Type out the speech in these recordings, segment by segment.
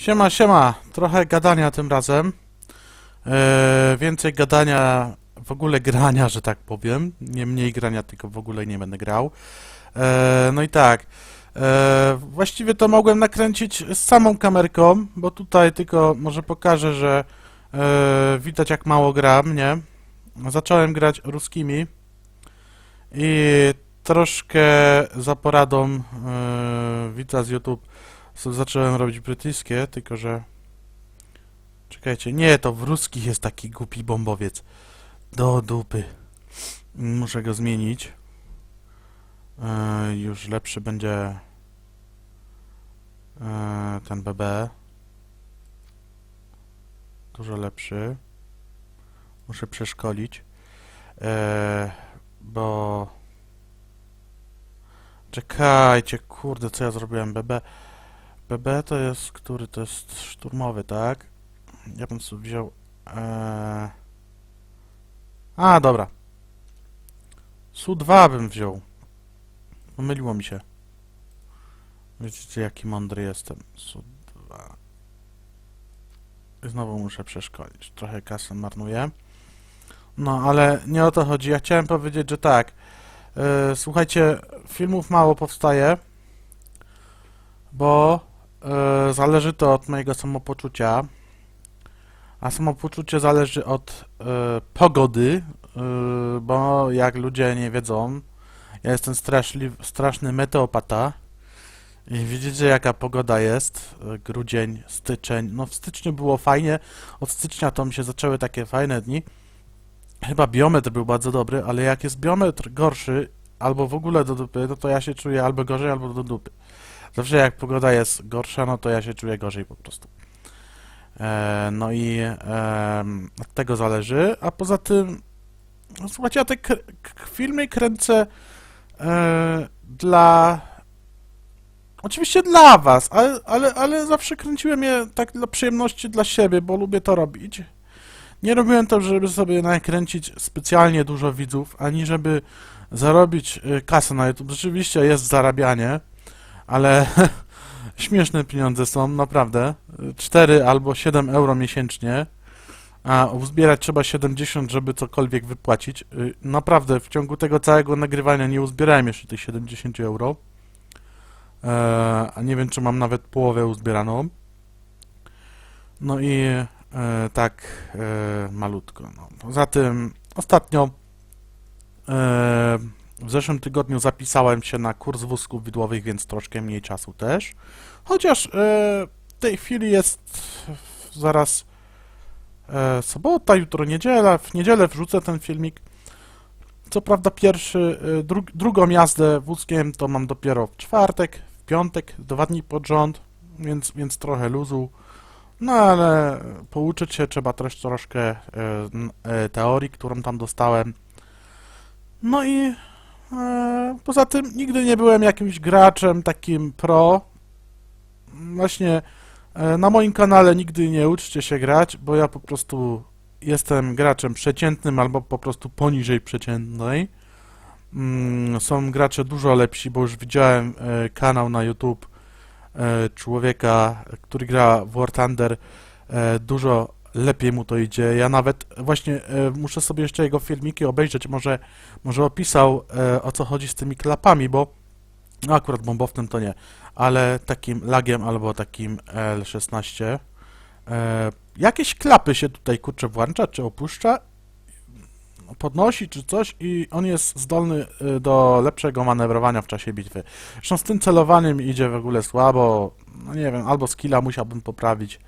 Siema, siema. Trochę gadania tym razem. E, więcej gadania, w ogóle grania, że tak powiem. Nie mniej grania, tylko w ogóle nie będę grał. E, no i tak. E, właściwie to mogłem nakręcić z samą kamerką, bo tutaj tylko może pokażę, że e, widać jak mało gram, nie? Zacząłem grać ruskimi i troszkę za poradą e, widza z YouTube zacząłem robić brytyjskie, tylko że... Czekajcie, nie, to w ruskich jest taki głupi bombowiec. Do dupy. Muszę go zmienić. E, już lepszy będzie e, ten BB. Dużo lepszy. Muszę przeszkolić. E, bo... Czekajcie, kurde, co ja zrobiłem? BB... BB to jest, który to jest szturmowy, tak? Ja bym sobie wziął... Eee... A, dobra. Su-2 bym wziął. Pomyliło mi się. Widzicie, jaki mądry jestem. Su-2. I Znowu muszę przeszkolić. Trochę kasy marnuję. No, ale nie o to chodzi. Ja chciałem powiedzieć, że tak. E, słuchajcie, filmów mało powstaje, bo e, zależy to od mojego samopoczucia, a samopoczucie zależy od e, pogody, e, bo jak ludzie nie wiedzą, ja jestem straszli, straszny meteopata. I widzicie jaka pogoda jest, grudzień, styczeń, no w styczniu było fajnie, od stycznia to mi się zaczęły takie fajne dni, chyba biometr był bardzo dobry, ale jak jest biometr gorszy, albo w ogóle do dupy, no to ja się czuję albo gorzej, albo do dupy. Zawsze jak pogoda jest gorsza, no to ja się czuję gorzej po prostu. E, no i em, od tego zależy, a poza tym, no słuchajcie, ja te filmy kręcę e, dla... Oczywiście dla was, ale, ale, ale zawsze kręciłem je tak dla przyjemności dla siebie, bo lubię to robić. Nie robiłem to, żeby sobie nakręcić specjalnie dużo widzów, ani żeby zarobić y, kasę na YouTube. Rzeczywiście jest zarabianie, ale śmieszne pieniądze są, naprawdę. 4 albo 7 euro miesięcznie, a uzbierać trzeba 70, żeby cokolwiek wypłacić. Y, Naprawdę, w ciągu tego całego nagrywania nie uzbierałem jeszcze tych 70 euro. E, a nie wiem, czy mam nawet połowę uzbieraną. No i e, tak e, malutko. No. Tym ostatnio w zeszłym tygodniu zapisałem się na kurs wózków widłowych, więc troszkę mniej czasu też. Chociaż e, w tej chwili jest zaraz e, sobota, jutro niedziela. W niedzielę wrzucę ten filmik. Co prawda pierwszy, e, dru, drugą jazdę wózkiem to mam dopiero w czwartek, w piątek, dwa dni pod rząd, więc, więc trochę luzu. No ale pouczyć się trzeba też troszkę teorii, którą tam dostałem. No i poza tym nigdy nie byłem jakimś graczem takim pro. Właśnie e, na moim kanale nigdy nie uczcie się grać, bo ja po prostu jestem graczem przeciętnym albo po prostu poniżej przeciętnej. Mm, są gracze dużo lepsi, bo już widziałem e, kanał na YouTube e, człowieka, który gra w War Thunder, e, dużo lepiej mu to idzie. Ja nawet właśnie e, muszę sobie jeszcze jego filmiki obejrzeć, może, może opisał e, o co chodzi z tymi klapami, bo no akurat bombowcem to nie, ale takim lagiem albo takim L16 e, jakieś klapy się tutaj kurczę włącza, czy opuszcza? Podnosi czy coś i on jest zdolny y, do lepszego manewrowania w czasie bitwy. Zresztą z tym celowaniem idzie w ogóle słabo, no nie wiem, albo skilla musiałbym poprawić,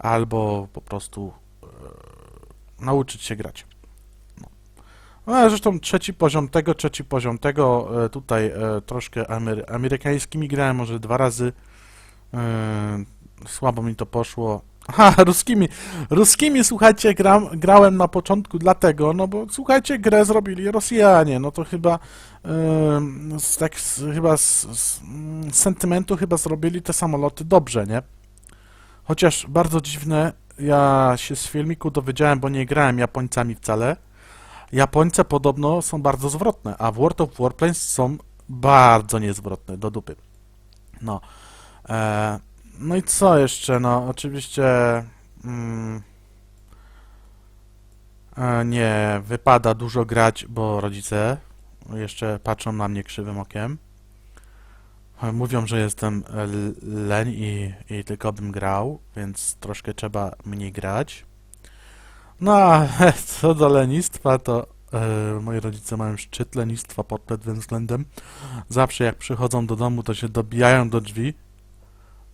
albo po prostu e, nauczyć się grać. No. No, ale zresztą trzeci poziom tego, trzeci poziom tego, e, tutaj e, troszkę amery amerykańskimi grałem, może dwa razy. E, słabo mi to poszło. Aha, ruskimi. Ruskimi, słuchajcie, gram, grałem na początku dlatego, no bo słuchajcie, grę zrobili Rosjanie, no to chyba em, z, tak, z, chyba z, mm, z sentymentu chyba zrobili te samoloty dobrze, nie? Chociaż bardzo dziwne, ja się z filmiku dowiedziałem, bo nie grałem Japońcami wcale. Japońce podobno są bardzo zwrotne, a w World of Warplanes są bardzo niezwrotne, do dupy. No. E, no i co jeszcze? No, oczywiście. Mm, e, nie wypada dużo grać, bo rodzice jeszcze patrzą na mnie krzywym okiem. E, Mówią, że jestem e, leń i, i tylko bym grał, więc troszkę trzeba mniej grać. No, a co do lenistwa, to e, moi rodzice mają szczyt lenistwa pod tym względem. Zawsze jak przychodzą do domu, to się dobijają do drzwi.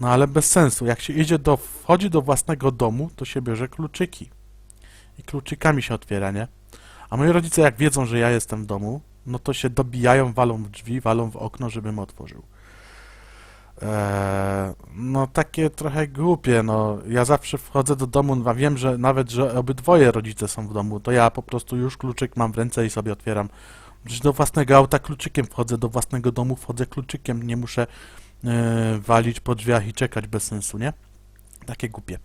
No ale bez sensu. Jak się idzie do, wchodzi do własnego domu, to się bierze kluczyki. I kluczykami się otwiera, nie? A moi rodzice jak wiedzą, że ja jestem w domu, no to się dobijają, walą w drzwi, walą w okno, żebym otworzył. Eee, no takie trochę głupie, no. Ja zawsze wchodzę do domu, a wiem, że nawet, że obydwoje rodzice są w domu, to ja po prostu już kluczyk mam w ręce i sobie otwieram. Do własnego auta kluczykiem wchodzę, do własnego domu wchodzę kluczykiem, nie muszę e, walić po drzwiach i czekać bez sensu, nie? Takie głupie.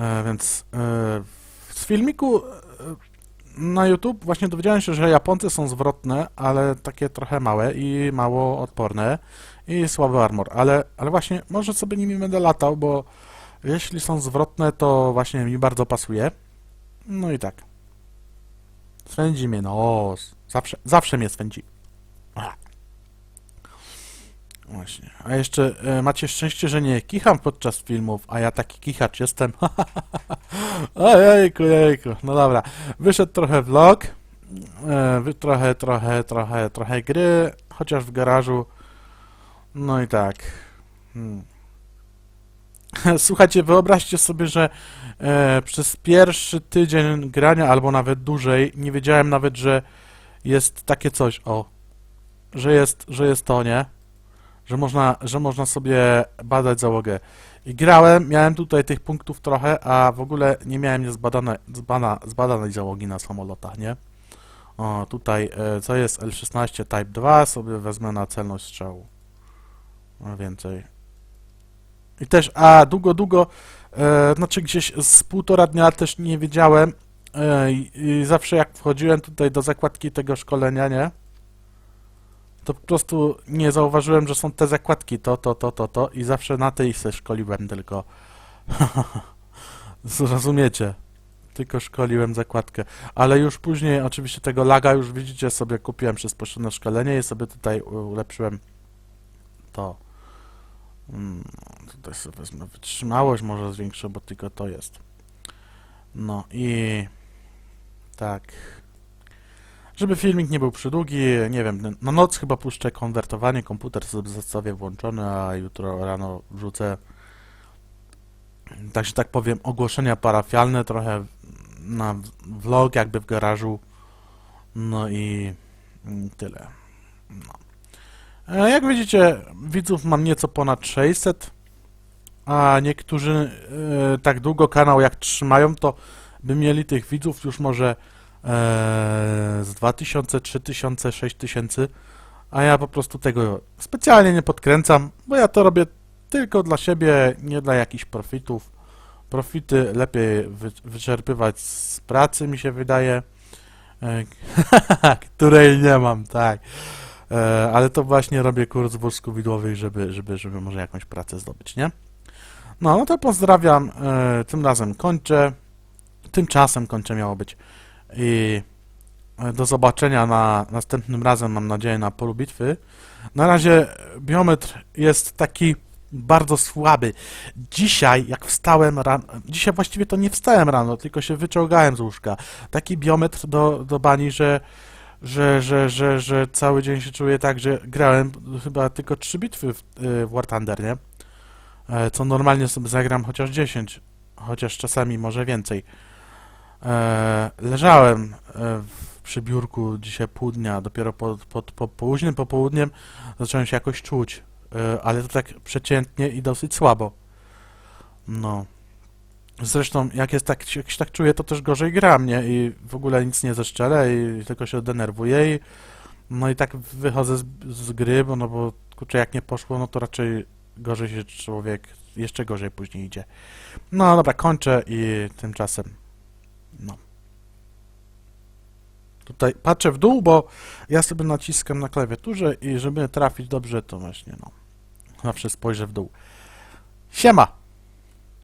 E, więc e, z filmiku e, na YouTube właśnie dowiedziałem się, że Japoncy są zwrotne, ale takie trochę małe i mało odporne i słaby armor, ale, ale właśnie może sobie nimi będę latał, bo jeśli są zwrotne, to właśnie mi bardzo pasuje. No i tak. Swędzi mnie nos. Zawsze, zawsze mnie swędzi. Właśnie. A jeszcze e, macie szczęście, że nie kicham podczas filmów, a ja taki kichacz jestem. Ojejku, jejku. No dobra. Wyszedł trochę vlog. Wy- trochę, trochę, trochę, trochę gry, chociaż w garażu. No i tak. Hmm. Słuchajcie, wyobraźcie sobie, że e, przez pierwszy tydzień grania, albo nawet dłużej, nie wiedziałem nawet, że jest takie coś, o, że jest, że jest to, nie? Że można, że można sobie badać załogę. I grałem, miałem tutaj tych punktów trochę, a w ogóle nie miałem niezbadane, zbana, zbadanej załogi na samolotach, nie? O, tutaj, e, co jest L16 Type 2, sobie wezmę na celność strzału. No więcej. I też, a długo, długo, e, znaczy gdzieś z półtora dnia też nie wiedziałem e, i, zawsze jak wchodziłem tutaj do zakładki tego szkolenia, nie? To po prostu nie zauważyłem, że są te zakładki, to, to, to, to, to i zawsze na tej se szkoliłem tylko. Zrozumiecie? Tylko szkoliłem zakładkę. Ale już później, oczywiście tego laga już widzicie sobie kupiłem przez poszczególne szkolenie i sobie tutaj ulepszyłem to. Mm, tutaj sobie wezmę wytrzymałość, może zwiększę, bo tylko to jest. No i tak. Żeby filmik nie był przydługi, nie wiem, na noc chyba puszczę konwertowanie, komputer sobie zostawię włączony, a jutro rano wrzucę, tak tak powiem, ogłoszenia parafialne, trochę na vlog jakby w garażu, no i tyle. No. E, Jak widzicie, widzów mam nieco ponad 600, a niektórzy e, tak długo kanał jak trzymają, to by mieli tych widzów już może e, z 2000, 3000, 6000, a ja po prostu tego specjalnie nie podkręcam, bo ja to robię tylko dla siebie, nie dla jakichś profitów. Profity lepiej wy, wyczerpywać z pracy, mi się wydaje, e, której nie mam, tak. E, ale to właśnie robię kurs wózku widłowych, żeby, żeby, żeby może jakąś pracę zdobyć, nie? No, no to pozdrawiam. E, tym razem kończę. Tymczasem kończę miało być. I e, do zobaczenia na następnym razem, mam nadzieję, na polu bitwy. Na razie biometr jest taki bardzo słaby. Dzisiaj, jak wstałem rano, dzisiaj właściwie to nie wstałem rano, tylko się wyczołgałem z łóżka. Taki biometr do, do bani, że że, że, że, że cały dzień się czuję tak, że grałem chyba tylko trzy bitwy w, y, w War Thunder, nie? E, Co normalnie sobie zagram chociaż 10, chociaż czasami może więcej. E, Leżałem e, w- przy biurku dzisiaj pół dnia, dopiero po, po, po późnym popołudniem zacząłem się jakoś czuć, ale to tak przeciętnie i dosyć słabo. No. Zresztą, jak jest tak, jak się tak czuję, to też gorzej gram, nie? I w ogóle nic nie zeszczelę i tylko się denerwuję i no i tak wychodzę z, z gry, bo no bo kurczę, jak nie poszło, no to raczej gorzej się człowiek, jeszcze gorzej później idzie. No dobra, kończę i tymczasem no. Tutaj patrzę w dół, bo ja sobie naciskam na klawiaturze i żeby trafić dobrze, to właśnie no. Zawsze spojrzę w dół. Siema!